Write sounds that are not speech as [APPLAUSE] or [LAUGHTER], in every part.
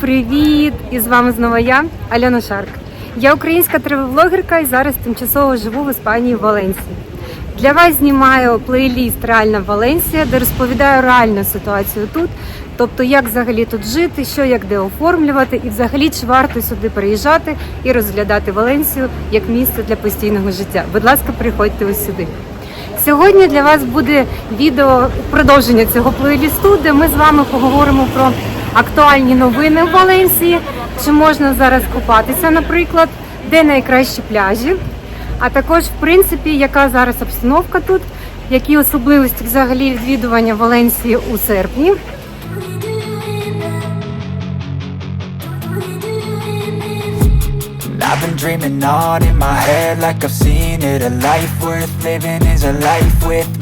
Привіт! І з вами знову я, Альона Шарк. Я українська тревел-блогерка і зараз тимчасово живу в Іспанії в Валенсії. Для вас знімаю плейліст Реальна Валенсія, де розповідаю реальну ситуацію тут. Тобто, як взагалі тут жити, що як де оформлювати, і взагалі чи варто сюди переїжджати і розглядати Валенсію як місце для постійного життя. Будь ласка, приходьте ось сюди. Сьогодні для вас буде відео продовження цього плейлісту, де ми з вами поговоримо про актуальні новини в Валенсії, чи можна зараз купатися, наприклад, де найкращі пляжі, а також, в принципі, яка зараз обстановка тут, які особливості взагалі відвідування Валенсії у серпні. I've been dreaming on in my head like I've seen it. A life worth living is a life with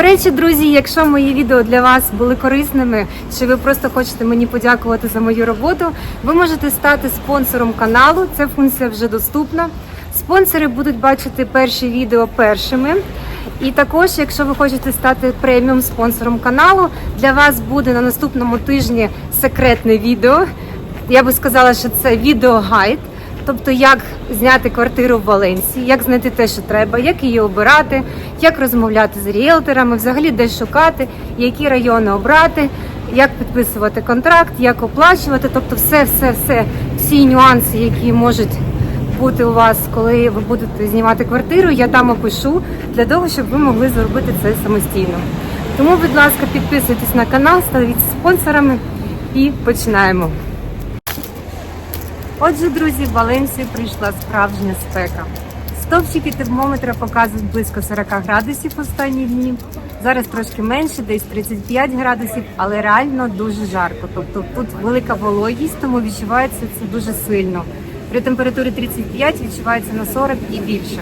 До речі, друзі, якщо мої відео для вас були корисними, чи ви просто хочете мені подякувати за мою роботу, ви можете стати спонсором каналу. Ця функція вже доступна. Спонсори будуть бачити перші відео першими. І також, якщо ви хочете стати преміум спонсором каналу, для вас буде на наступному тижні секретне відео. Я би сказала, що це відеогайд. Тобто, як зняти квартиру в Валенсії, як знайти те, що треба, як її обирати, як розмовляти з ріелторами, взагалі де шукати, які райони обрати, як підписувати контракт, як оплачувати. Тобто, все, все, все, всі нюанси, які можуть бути у вас, коли ви будете знімати квартиру, я там опишу для того, щоб ви могли зробити це самостійно. Тому, будь ласка, підписуйтесь на канал, ставіть спонсорами і починаємо. Отже, друзі, в Валенсію прийшла справжня спека. Стовпчики термометра показують близько 40 градусів останні дні. Зараз трошки менше, десь 35 градусів, але реально дуже жарко. Тобто тут велика вологість, тому відчувається це дуже сильно. При температурі 35 відчувається на 40 і більше.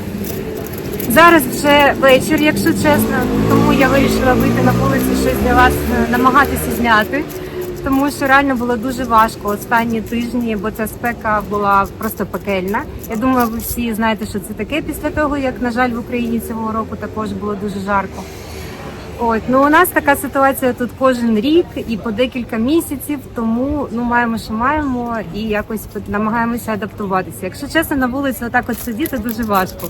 Зараз вже вечір, якщо чесно, тому я вирішила вийти на вулицю щось для вас е, намагатися зняти. Тому що реально було дуже важко останні тижні, бо ця спека була просто пекельна. Я думаю, ви всі знаєте, що це таке після того, як на жаль в Україні цього року також було дуже жарко. От ну у нас така ситуація тут кожен рік і по декілька місяців, тому ну маємо, що маємо, і якось намагаємося адаптуватися. Якщо чесно, на вулиці отак от сидіти дуже важко.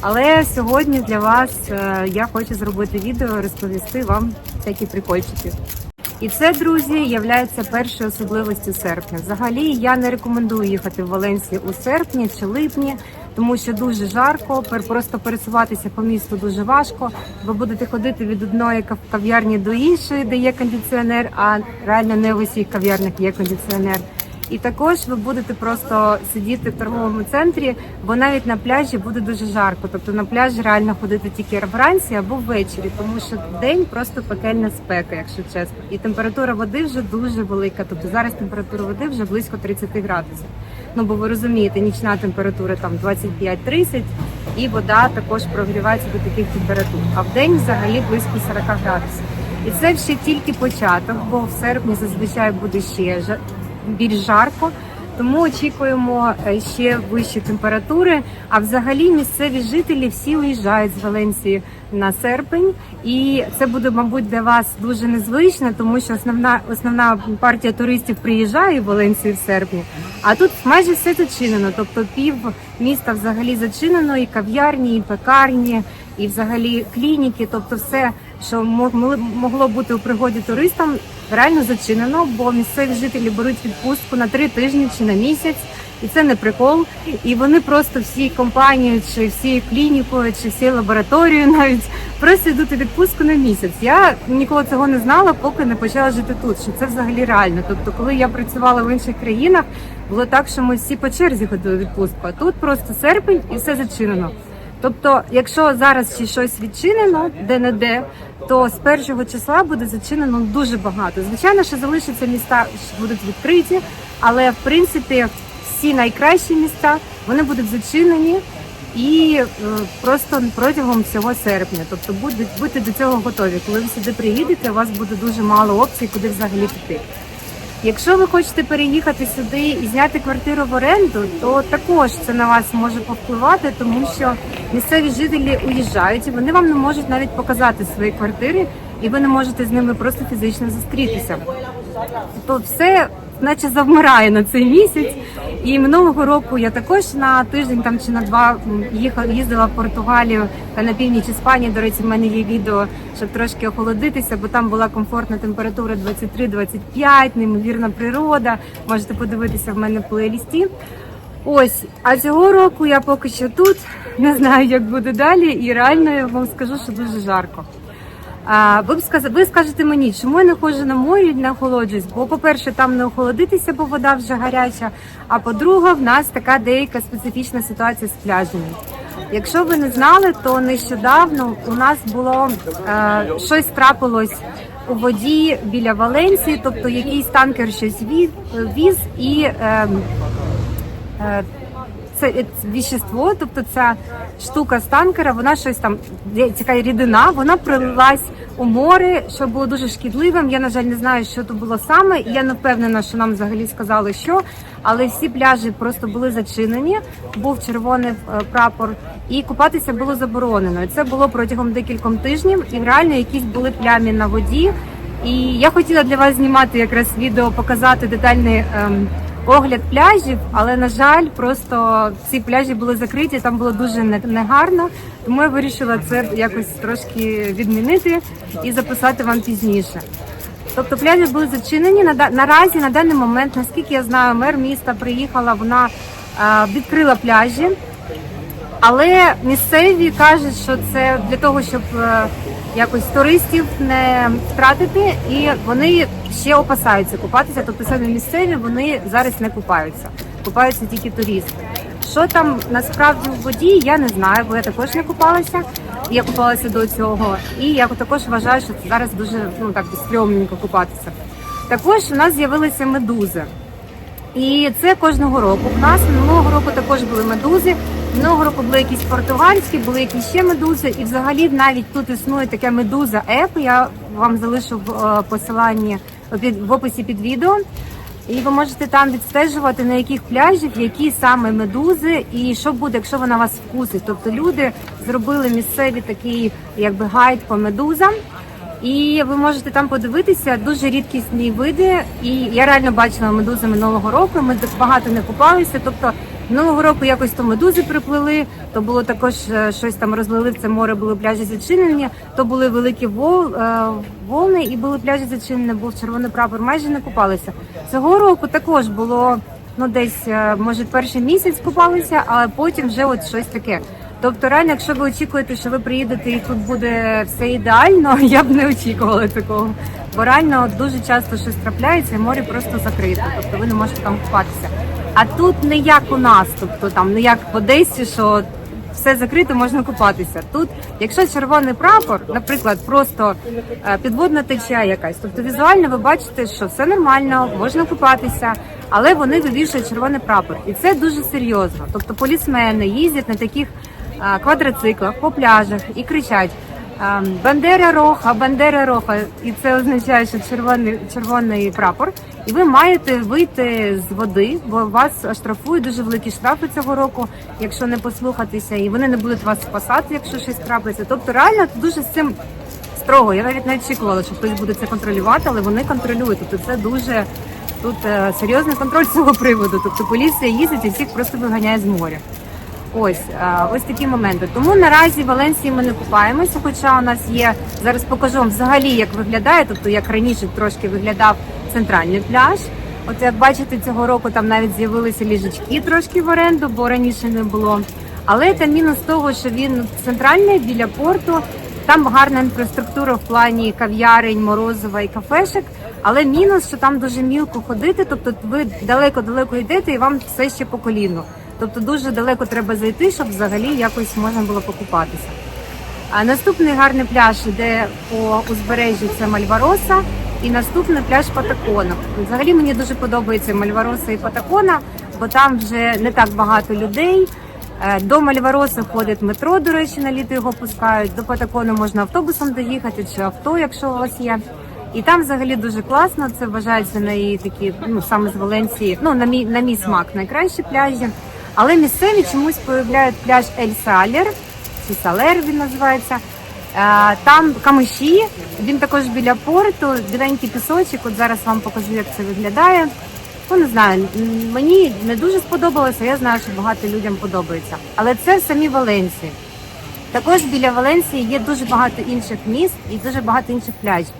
Але сьогодні для вас е, я хочу зробити відео, розповісти вам всякі прикольчики. І це, друзі, являється першою особливістю серпня. Взагалі я не рекомендую їхати в Валенсію у серпні чи липні, тому що дуже жарко. Просто пересуватися по місту дуже важко. Ви будете ходити від одної кав- кав'ярні до іншої, де є кондиціонер, а реально не в усіх кав'ярнях є кондиціонер. І також ви будете просто сидіти в торговому центрі, бо навіть на пляжі буде дуже жарко. Тобто на пляж реально ходити тільки вранці або ввечері, тому що день просто пекельна спека, якщо чесно. І температура води вже дуже велика. Тобто зараз температура води вже близько 30 градусів. Ну бо ви розумієте, нічна температура там 25-30, і вода також прогрівається до таких температур. А в день взагалі близько 40 градусів. І це ще тільки початок, бо в серпні зазвичай буде ще більш жарко. Тому очікуємо е, ще вищі температури. А взагалі місцеві жителі всі уїжджають з Валенсії на серпень, і це буде, мабуть, для вас дуже незвично, тому що основна основна партія туристів приїжджає в Валенсію в серпні. А тут майже все зачинено. Тобто пів міста взагалі зачинено, і кав'ярні, і пекарні, і взагалі клініки, тобто все, що могло бути у пригоді туристам, реально зачинено, бо місцеві жителі беруть відпустку на три тижні чи на місяць. І це не прикол. І вони просто всі компанії, чи всі клінікою, чи всі лабораторії навіть просто йдуть у відпустку на місяць. Я ніколи цього не знала, поки не почала жити тут. Що це взагалі реально. Тобто, коли я працювала в інших країнах, було так, що ми всі по черзі ходили відпустку. А тут просто серпень і все зачинено. Тобто, якщо зараз ще щось відчинено де-не-де, то з першого числа буде зачинено дуже багато. Звичайно, що залишаться міста, що будуть відкриті, але в принципі всі найкращі міста вони будуть зачинені і е, просто протягом всього серпня. Тобто будуть будьте до цього готові. Коли ви сюди приїдете, у вас буде дуже мало опцій, куди взагалі піти. Якщо ви хочете переїхати сюди і зняти квартиру в оренду, то також це на вас може повпливати, тому що місцеві жителі уїжджають і вони вам не можуть навіть показати свої квартири, і ви не можете з ними просто фізично зустрітися. То все наче завмирає на цей місяць. І минулого року я також на тиждень там чи на два їхала, їздила в Португалію та на північ Іспанії. До речі, в мене є відео, щоб трошки охолодитися, бо там була комфортна температура 23-25, неймовірна природа. Можете подивитися в мене в плейлісті. Ось, а цього року я поки що тут не знаю, як буде далі, і реально я вам скажу, що дуже жарко. Ви ви скажете мені, чому я не ходжу на морі не охолоджуюсь? Бо, по-перше, там не охолодитися, бо вода вже гаряча. А по-друге, в нас така деяка специфічна ситуація з пляжами. Якщо ви не знали, то нещодавно у нас було е, щось трапилось у воді біля Валенції, тобто якийсь танкер щось віз, віз і. Е, е, це віщество, тобто ця штука з танкера, вона щось там є рідина, вона пролилась у море, що було дуже шкідливим. Я на жаль не знаю, що то було саме, я не впевнена, що нам взагалі сказали, що але всі пляжі просто були зачинені. Був червоний е, прапор, і купатися було заборонено. Це було протягом декількох тижнів, і реально якісь були плямі на воді. І я хотіла для вас знімати якраз відео, показати детальний. Ем, огляд пляжів, але на жаль, просто ці пляжі були закриті, там було дуже негарно. Тому я вирішила це якось трошки відмінити і записати вам пізніше. Тобто пляжі були зачинені наразі на даний момент, наскільки я знаю, мер міста приїхала, вона е, відкрила пляжі. Але місцеві кажуть, що це для того, щоб е, якось туристів не втратити, і вони ще опасаються купатися. Тобто самі місцеві вони зараз не купаються, купаються тільки туристи. Що там насправді в воді, я не знаю, бо я також не купалася. Я купалася до цього, і я також вважаю, що це зараз дуже ну так стрьомненько купатися. Також у нас з'явилися медузи. І це кожного року. У нас минулого року також були медузи. Минулого були якісь португальські, були якісь ще медузи. І взагалі навіть тут існує таке медуза еп. Я вам залишу в е, посиланні в описі під відео. І ви можете там відстежувати на яких пляжів, які саме медузи, і що буде, якщо вона вас вкусить. Тобто люди зробили місцеві такий якби гайд по медузам. І ви можете там подивитися дуже рідкісні види. І я реально бачила медузи минулого року. Ми багато не купалися. Тобто минулого року якось то медузи приплили, то було також е, щось там розлили в це море, були пляжі зачинені, то були великі вол, е, волни і були пляжі зачинені, був червоний прапор. Майже не купалися. Цього року також було ну десь е, може перший місяць купалися, але потім вже от щось таке. Тобто, реально, якщо ви очікуєте, що ви приїдете і тут буде все ідеально, [LAUGHS] я б не очікувала такого. Бо реально дуже часто щось трапляється, і море просто закрите, тобто ви не можете там купатися. А тут не як у нас, тобто там не як в Одесі, що все закрито, можна купатися. Тут, якщо червоний прапор, наприклад, просто е, підводна течія якась, тобто візуально ви бачите, що все нормально, можна купатися, але вони вивішують червоний прапор, і це дуже серйозно. Тобто полісмени їздять на таких е, квадроциклах по пляжах і кричать. Ем, Бандера роха, бандера роха, і це означає, що червоний червоний прапор. І ви маєте вийти з води, бо вас штрафують дуже великі штрафи цього року, якщо не послухатися, і вони не будуть вас спасати, якщо щось трапиться. Тобто реально дуже з цим строго. Я навіть не очікувала, що хтось буде це контролювати, але вони контролюють. Тобто це дуже тут е, серйозний контроль з цього приводу. Тобто поліція їздить і всіх просто виганяє з моря. Ось ось такі моменти. Тому наразі в Валенсії ми не купаємося, хоча у нас є зараз покажу вам взагалі, як виглядає, тобто як раніше трошки виглядав центральний пляж. От як бачите, цього року там навіть з'явилися ліжечки трошки в оренду, бо раніше не було. Але це мінус того, що він центральний біля порту, Там гарна інфраструктура в плані кав'ярень, морозива і кафешек, але мінус, що там дуже мілко ходити, тобто ви далеко-далеко йдете і вам все ще по коліну. Тобто дуже далеко треба зайти, щоб взагалі якось можна було покупатися. А наступний гарний пляж іде по узбережжю це Мальвароса, і наступний пляж Патакона. Взагалі мені дуже подобається Мальвароса і Патакона, бо там вже не так багато людей. Е, До Мальвароси ходить метро, до речі, на літо його пускають. До Патакону можна автобусом доїхати чи авто, якщо у вас є. І там взагалі дуже класно. Це вважається на її такі, ну саме з Валенції, ну на мій на мій смак найкращі пляжі. Але місцеві чомусь полюбляють пляж Ель Салер, чи Салер він називається. Е, Там камиші, він також біля порту, біленький пісочок. От зараз вам покажу, як це виглядає. Ну не знаю, мені не дуже сподобалося. Я знаю, що багато людям подобається. Але це в самій Валенції. Також біля Валенції є дуже багато інших міст і дуже багато інших пляжів.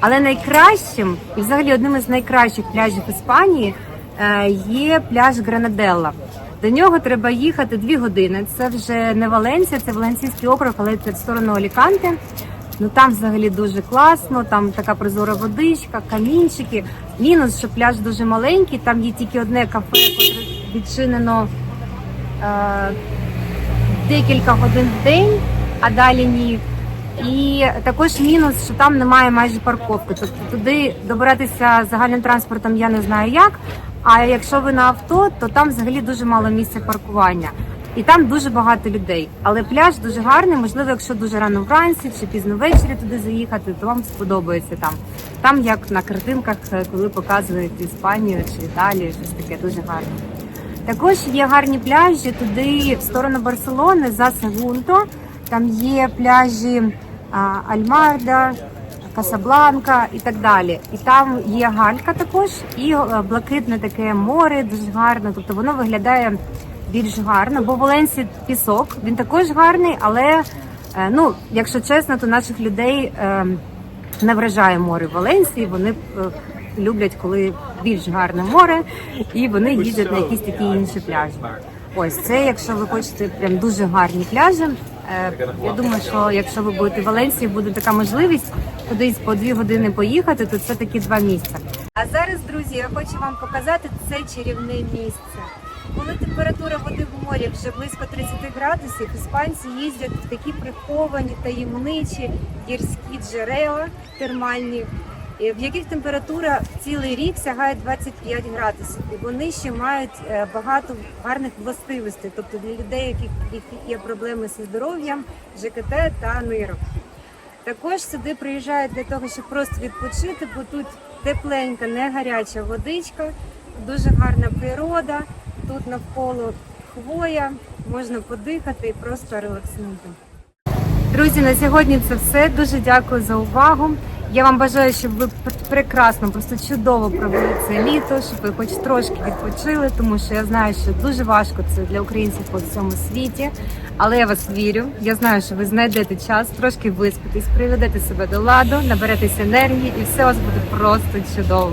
Але найкращим, і взагалі одним із найкращих пляжів Іспанії е, є пляж Гранаделла. До нього треба їхати дві години. Це вже не Валенція, це Валенційський округ, але це в сторону Аліканте. Ну там взагалі дуже класно, там така прозора водичка, камінчики. Мінус, що пляж дуже маленький, там є тільки одне кафе, яке відчинено е, декілька годин в день, а далі ні. І також мінус, що там немає майже парковки. Тобто туди добиратися загальним транспортом я не знаю як. А якщо ви на авто, то там взагалі дуже мало місця паркування. І там дуже багато людей. Але пляж дуже гарний. Можливо, якщо дуже рано вранці чи пізно ввечері туди заїхати, то вам сподобається там. Там як на картинках, е, коли показують Іспанію чи Італію, щось таке дуже гарне. Також є гарні пляжі туди в сторону Барселони за Сегунто. Там є пляжі а, Альмарда, Касабланка і так далі. І там є галька також, і е, блакитне таке море, дуже гарно. Тобто воно виглядає більш гарно, бо в Валенсі пісок, він також гарний, але е, ну, якщо чесно, то наших людей е, не вражає море в Валенсії. Вони люблять, коли більш гарне море, і вони їздять на якісь такі інші пляжі. Ось це, якщо ви хочете прям дуже гарні пляжі. Е, Я думаю, що якщо ви будете в Валенсії, буде така можливість кудись по дві години поїхати, то це такі два місця. А зараз, друзі, я хочу вам показати це чарівне місце. Коли температура води в морі вже близько 30 градусів, іспанці їздять в такі приховані таємничі гірські джерела термальні, в яких температура цілий рік сягає 25 градусів, і вони ще мають е, багато гарних властивостей, тобто для людей, яких, яких є проблеми зі здоров'ям, ЖКТ та нирок. Також сюди приїжджають для того, щоб просто відпочити, бо тут тепленька, не гаряча водичка, дуже гарна природа. Тут навколо хвоя, можна подихати і просто релакснути. Друзі, на сьогодні це все. Дуже дякую за увагу. Я вам бажаю, щоб ви прекрасно, просто чудово провели це літо, щоб ви хоч трошки відпочили, тому що я знаю, що дуже важко це для українців по всьому світі. Але я вас вірю. Я знаю, що ви знайдете час, трошки виспитись, приведете себе до ладу, наберетесь енергії, і все у вас буде просто чудово.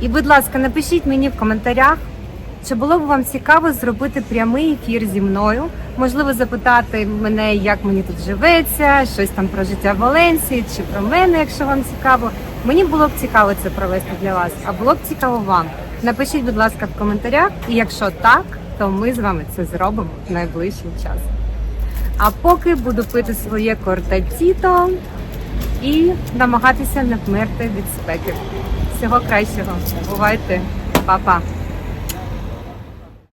І, будь ласка, напишіть мені в коментарях, чи було б вам цікаво зробити прямий ефір зі мною? Можливо, запитати мене, як мені тут живеться, щось там про життя в Валенсії, чи про мене, якщо вам цікаво. Мені було б цікаво це провести для вас, а було б цікаво вам. Напишіть, будь ласка, в коментарях, і якщо так, то ми з вами це зробимо в найближчий час. А поки буду пити своє кортатіто і намагатися не вмерти від спеки. Всього кращого. Бувайте, Па-па!